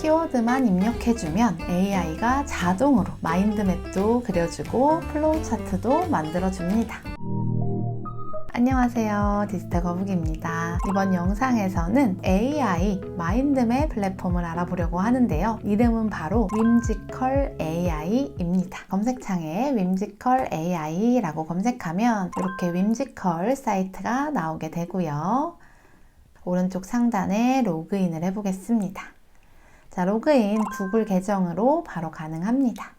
키워드만 입력해주면 AI가 자동으로 마인드맵도 그려주고 플로우 차트도 만들어줍니다. 안녕하세요. 디지털 거북입니다. 이번 영상에서는 AI 마인드맵 플랫폼을 알아보려고 하는데요. 이름은 바로 윈지컬 AI입니다. 검색창에 윈지컬 AI라고 검색하면 이렇게 윈지컬 사이트가 나오게 되고요. 오른쪽 상단에 로그인을 해보겠습니다. 자, 로그인 구글 계정으로 바로 가능합니다.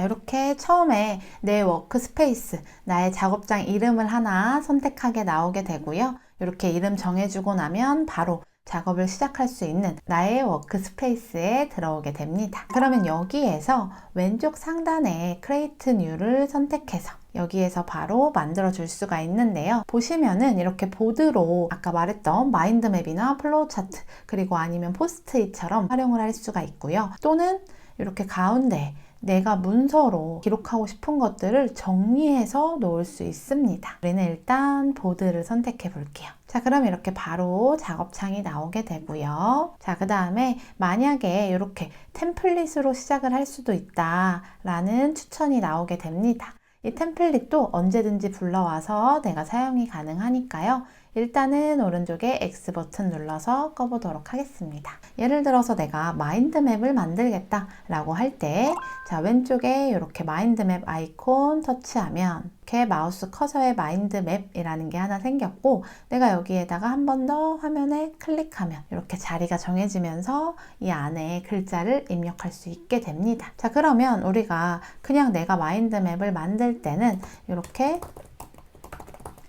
이렇게 처음에 내 워크스페이스, 나의 작업장 이름을 하나 선택하게 나오게 되고요. 이렇게 이름 정해주고 나면 바로 작업을 시작할 수 있는 나의 워크스페이스에 들어오게 됩니다. 그러면 여기에서 왼쪽 상단에 Create New를 선택해서 여기에서 바로 만들어 줄 수가 있는데요. 보시면은 이렇게 보드로 아까 말했던 마인드맵이나 플로우 차트 그리고 아니면 포스트잇처럼 활용을 할 수가 있고요. 또는 이렇게 가운데 내가 문서로 기록하고 싶은 것들을 정리해서 놓을 수 있습니다. 우리는 일단 보드를 선택해 볼게요. 자, 그럼 이렇게 바로 작업창이 나오게 되고요. 자, 그 다음에 만약에 이렇게 템플릿으로 시작을 할 수도 있다라는 추천이 나오게 됩니다. 이 템플릿도 언제든지 불러와서 내가 사용이 가능하니까요. 일단은 오른쪽에 X 버튼 눌러서 꺼보도록 하겠습니다. 예를 들어서 내가 마인드맵을 만들겠다 라고 할 때, 자, 왼쪽에 이렇게 마인드맵 아이콘 터치하면, 이렇게 마우스 커서의 마인드맵이라는 게 하나 생겼고, 내가 여기에다가 한 번 더 화면에 클릭하면 이렇게 자리가 정해지면서 이 안에 글자를 입력할 수 있게 됩니다. 자, 그러면 우리가 그냥 내가 마인드맵을 만들 때는 이렇게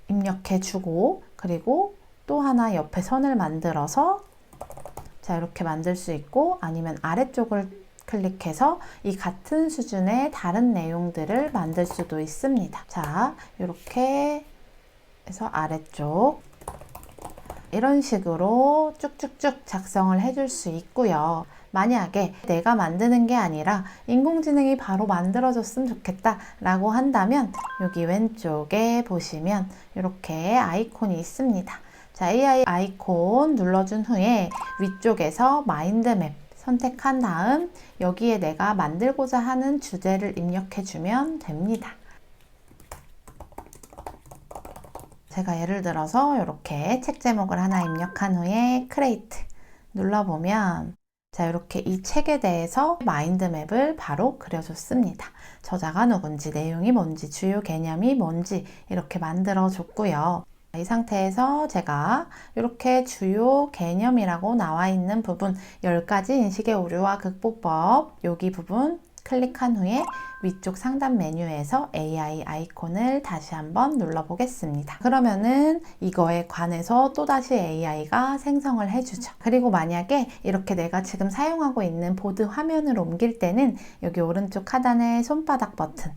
입력해 주고 그리고 또 하나 옆에 선을 만들어서 자 이렇게 만들 수 있고 아니면 아래쪽을 클릭해서 이 같은 수준의 다른 내용들을 만들 수도 있습니다. 자 이렇게 해서 아래쪽 이런 식으로 쭉쭉쭉 작성을 해줄 수 있고요. 만약에 내가 만드는 게 아니라 인공지능이 바로 만들어줬으면 좋겠다 라고 한다면 여기 왼쪽에 보시면 이렇게 아이콘이 있습니다. 자, AI 아이콘 눌러준 후에 위쪽에서 마인드맵 선택한 다음 여기에 내가 만들고자 하는 주제를 입력해 주면 됩니다. 제가 예를 들어서 이렇게 책 제목을 하나 입력한 후에 크레이트 눌러보면 자, 이렇게 이 책에 대해서 마인드맵을 바로 그려줬습니다. 저자가 누군지, 내용이 뭔지, 주요 개념이 뭔지 이렇게 만들어 줬고요. 이 상태에서 제가 이렇게 주요 개념이라고 나와 있는 부분 10가지 인식의 오류와 극복법 여기 부분 클릭한 후에 위쪽 상단 메뉴에서 AI 아이콘을 다시 한번 눌러 보겠습니다. 그러면은 이거에 관해서 또다시 AI가 생성을 해주죠. 그리고 만약에 이렇게 내가 지금 사용하고 있는 보드 화면을 옮길 때는 여기 오른쪽 하단에 손바닥 버튼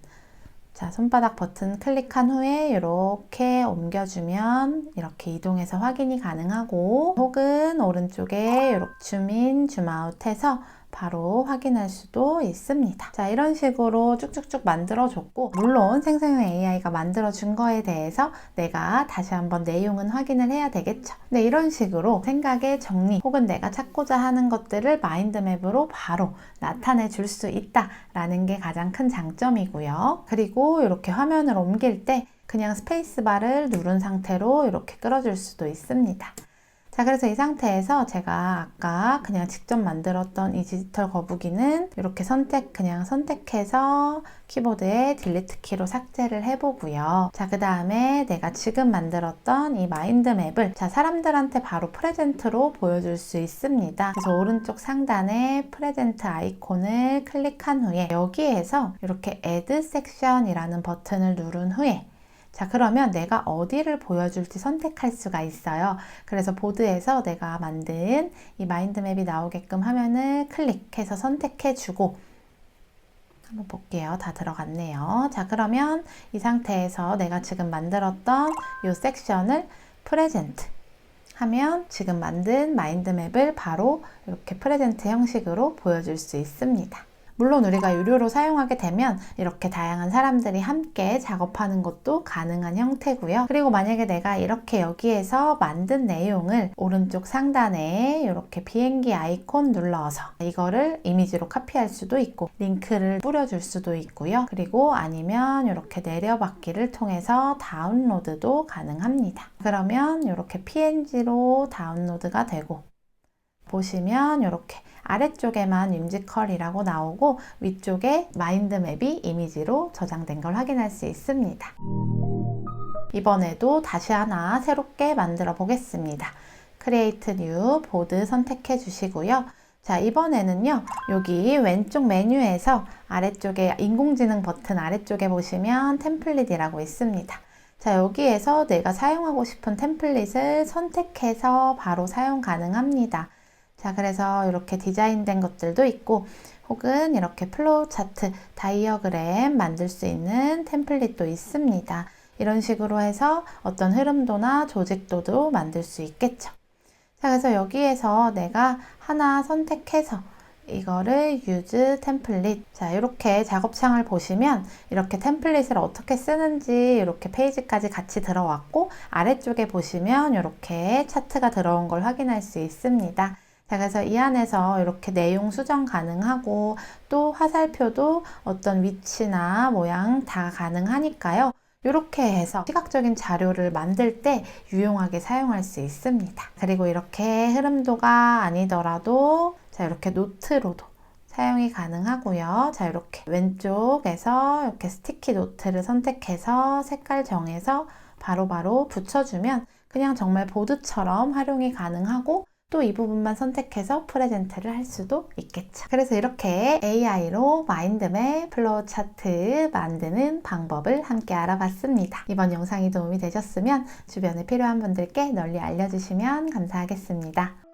자, 손바닥 버튼 클릭한 후에 이렇게 옮겨주면 이렇게 이동해서 확인이 가능하고 혹은 오른쪽에 이렇게 줌인, 줌아웃 해서 바로 확인할 수도 있습니다. 자, 이런 식으로 쭉쭉쭉 만들어줬고, 물론 생성형 AI가 만들어준 거에 대해서 내가 다시 한번 내용은 확인을 해야 되겠죠. 네, 이런 식으로 생각의 정리 혹은 내가 찾고자 하는 것들을 마인드맵으로 바로 나타내 줄 수 있다라는 게 가장 큰 장점이고요. 그리고 이렇게 화면을 옮길 때 그냥 스페이스바를 누른 상태로 이렇게 끌어줄 수도 있습니다. 자, 그래서 이 상태에서 제가 아까 그냥 직접 만들었던 이 디지털 거북이는 이렇게 선택, 그냥 선택해서 키보드에 딜리트 키로 삭제를 해보고요. 자, 그 다음에 내가 지금 만들었던 이 마인드 맵을 자, 사람들한테 바로 프레젠트로 보여줄 수 있습니다. 그래서 오른쪽 상단에 프레젠트 아이콘을 클릭한 후에 여기에서 이렇게 Add 섹션이라는 버튼을 누른 후에 자, 그러면 내가 어디를 보여줄지 선택할 수가 있어요. 그래서 보드에서 내가 만든 이 마인드맵이 나오게끔 화면을 클릭해서 선택해주고 한번 볼게요. 다 들어갔네요. 자, 그러면 이 상태에서 내가 지금 만들었던 이 섹션을 프레젠트 하면 지금 만든 마인드맵을 바로 이렇게 프레젠트 형식으로 보여줄 수 있습니다. 물론 우리가 유료로 사용하게 되면 이렇게 다양한 사람들이 함께 작업하는 것도 가능한 형태고요. 그리고 만약에 내가 이렇게 여기에서 만든 내용을 오른쪽 상단에 이렇게 비행기 아이콘 눌러서 이거를 이미지로 카피할 수도 있고 링크를 뿌려줄 수도 있고요. 그리고 아니면 이렇게 내려받기를 통해서 다운로드도 가능합니다. 그러면 이렇게 PNG로 다운로드가 되고 보시면 이렇게 아래쪽에만 뮤지컬이라고 나오고 위쪽에 마인드맵이 이미지로 저장된 걸 확인할 수 있습니다. 이번에도 다시 하나 새롭게 만들어 보겠습니다. 크리에이트 뉴 보드 선택해 주시고요. 자, 이번에는요, 여기 왼쪽 메뉴에서 아래쪽에 인공지능 버튼 아래쪽에 보시면 템플릿이라고 있습니다. 자, 여기에서 내가 사용하고 싶은 템플릿을 선택해서 바로 사용 가능합니다. 자, 그래서 이렇게 디자인된 것들도 있고, 혹은 이렇게 플로우 차트, 다이어그램 만들 수 있는 템플릿도 있습니다. 이런 식으로 해서 어떤 흐름도나 조직도도 만들 수 있겠죠. 자, 그래서 여기에서 내가 하나 선택해서 이거를 use 템플릿. 자, 이렇게 작업창을 보시면 이렇게 템플릿을 어떻게 쓰는지 이렇게 페이지까지 같이 들어왔고 아래쪽에 보시면 이렇게 차트가 들어온 걸 확인할 수 있습니다. 자, 그래서 이 안에서 이렇게 내용 수정 가능하고 또 화살표도 어떤 위치나 모양 다 가능하니까요. 이렇게 해서 시각적인 자료를 만들 때 유용하게 사용할 수 있습니다. 그리고 이렇게 흐름도가 아니더라도 자, 이렇게 노트로도 사용이 가능하고요. 자, 이렇게 왼쪽에서 이렇게 스티키 노트를 선택해서 색깔 정해서 바로바로 붙여주면 그냥 정말 보드처럼 활용이 가능하고 또 이 부분만 선택해서 프레젠트를 할 수도 있겠죠. 그래서 이렇게 AI로 마인드맵 플로우 차트 만드는 방법을 함께 알아봤습니다. 이번 영상이 도움이 되셨으면 주변에 필요한 분들께 널리 알려주시면 감사하겠습니다.